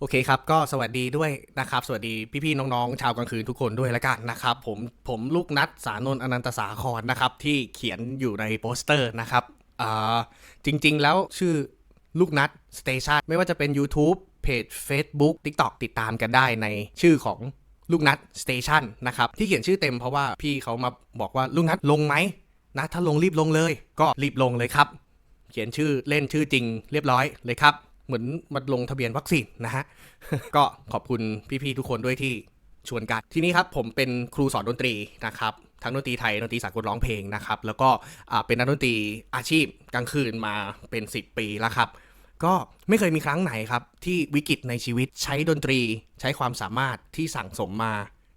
โอเคครับ ก็สวัสดีด้วยนะครับ สวัสดีพี่ๆน้องๆ ชาวกลางคืนทุกคนด้วยละกันนะครับ ผมผมลูกนัดสานนท์อนันตสาครนะครับ ที่เขียนอยู่ในโปสเตอร์นะครับอ่าจริงๆแล้วชื่อลูกนัดสเตชันไม่ว่าจะเป็น YouTube เพจ Facebook TikTok ติดตามกันได้ในชื่อของลูกนัดสเตชันนะครับที่เขียนชื่อเต็มเพราะว่าพี่เขามาบอกว่าลูกนัดลงไหมนะถ้าลงรีบลงเลย ก็รีบลงเลยครับ เขียนชื่อเล่นชื่อจริงเรียบร้อยเลยครับ เหมือนมาลงทะเบียนวัคซีนนะฮะ ก็ขอบคุณพี่ๆทุกคนด้วยที่ชวนกัน ทีนี้ครับผมเป็นครูสอนดนตรีนะครับ ทั้งดนตรีไทยดนตรีสากลร้องเพลงนะครับ แล้วก็เป็นนักดนตรีอาชีพกลางคืนมาเป็น 10 ปีแล้วครับ ก็ไม่เคยมีครั้งไหนครับ ที่วิกฤตในชีวิตใช้ดนตรีใช้ความสามารถที่สั่งสมมา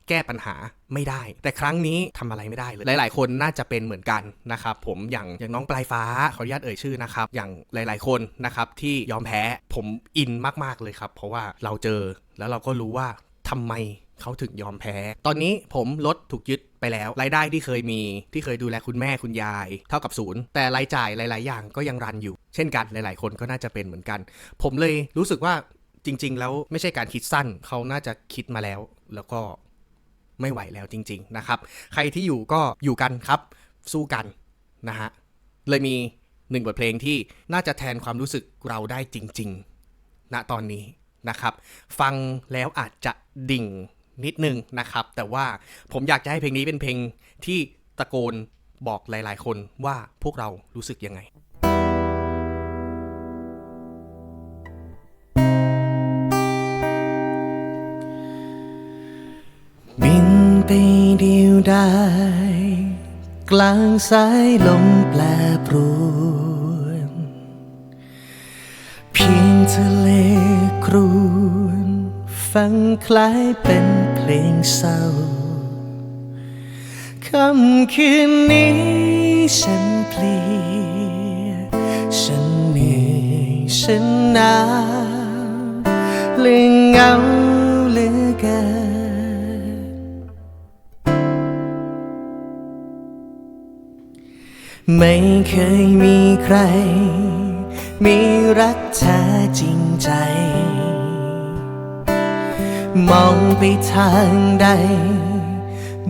แก้ปัญหาไม่ได้ แต่ครั้งนี้ทำอะไรไม่ได้เลย หลาย ๆ คนน่าจะเป็นเหมือนกันนะครับผมอย่างอย่างน้องปลายฟ้าขออนุญาตเอ่ยชื่อนะครับ อย่างหลาย ๆ คนนะครับที่ยอมแพ้ผมอินมาก ๆ เลยครับ เพราะว่าเราเจอแล้วเราก็รู้ว่าทำไมเขาถึงยอมแพ้ ตอนนี้ผมลดถูกยึดไปแล้ว รายได้ที่เคยมีที่เคยดูแลคุณแม่คุณยาย เท่ากับศูนย์แต่รายจ่ายหลาย ๆ อย่างก็ยังรันอยู่ เช่นกันหลาย ๆ คนก็น่าจะเป็นเหมือนกัน ผมเลยรู้สึกว่าจริง ๆ แล้วไม่ใช่การคิดสั้นเขาน่าจะคิดมาแล้ว แล้วก็ ไม่ไหวแล้วจริง ๆนะครับ ใครที่อยู่ก็อยู่กันครับ สู้กันนะฮะเลยมีหนึ่งบทเพลงที่น่าจะแทนความรู้สึกเราได้จริง ๆ ณตอนนี้นะครับ ฟังแล้วอาจจะดิ่งนิดนึงนะครับ แต่ว่าผมอยากจะให้เพลงนี้เป็นเพลงที่ตะโกนบอกหลาย ๆ คนว่าพวกเรารู้สึกยังไง ไปเดียวดายกลางสายลมแปรปรวนเพียงทะเลครวนฟังคล้ายเป็นเพลงเศร้าค่ำคืนนี้ฉันเพลียฉันเหนื่อยฉันหนาว ไม่เคยมีใคร มีรักแท้จริงใจ มองไปทางใด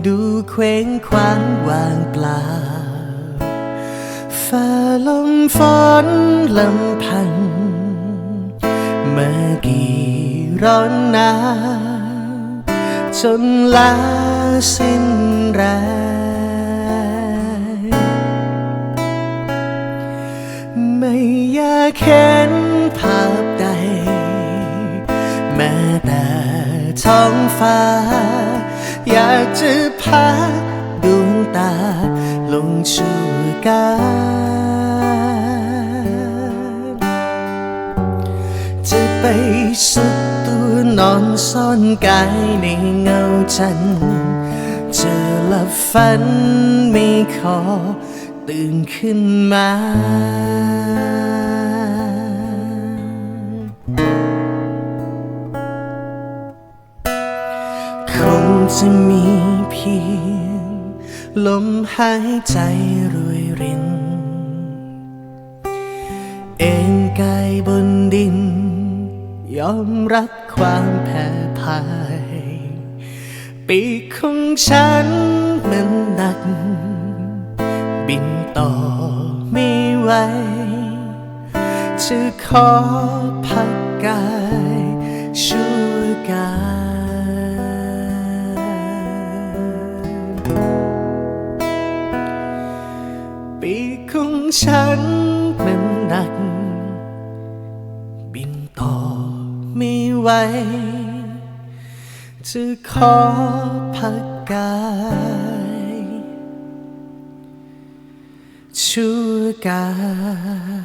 ดูเคว้งคว้างวางเปล่าฝ่าลมฝนลำพัง เมื่อกี่ร้อนหนาวจนลาสิ้นแรง เห็นภาพใด แม้แต่ท้องฟ้า อยากจะพาดวงตา ลงชูกันจะไปสุดตัวนอนซ่อนกายในเงาจันทร์จอหลับฝันไม่ขอตื่นขึ้นมา ลมหายใจรวยริน เอ็นกายบนดิน ยอมรับความแพ้พ่าย ปีกของฉันมันหนัก บินต่อไม่ไหวจะขอพักกายชั่วการ ฉันมันหนัก บินต่อไม่ไหวจะขอพักกายชั่วกาย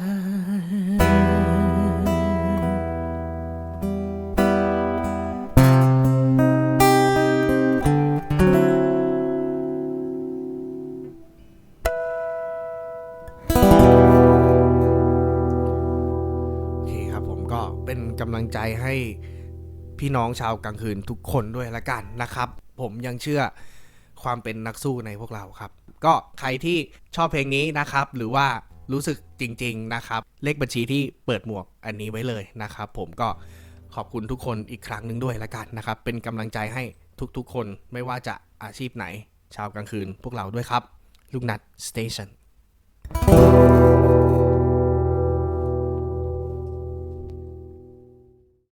เป็นกำลังใจให้พี่น้องชาวกลางคืนทุกคนด้วยละกันนะครับ ผมยังเชื่อความเป็นนักสู้ในพวกเราครับ ก็ใครที่ชอบเพลงนี้นะครับ หรือว่ารู้สึกจริง ๆนะครับ เลขบัญชีที่เปิดหมวกอันนี้ไว้เลยนะครับ ผมก็ขอบคุณทุกคนอีกครั้งหนึ่งด้วยละกันนะครับ เป็นกำลังใจให้ทุกๆ คนไม่ว่าจะอาชีพไหน ชาวกลางคืนพวกเราด้วยครับ ลูกนัดสเตชัน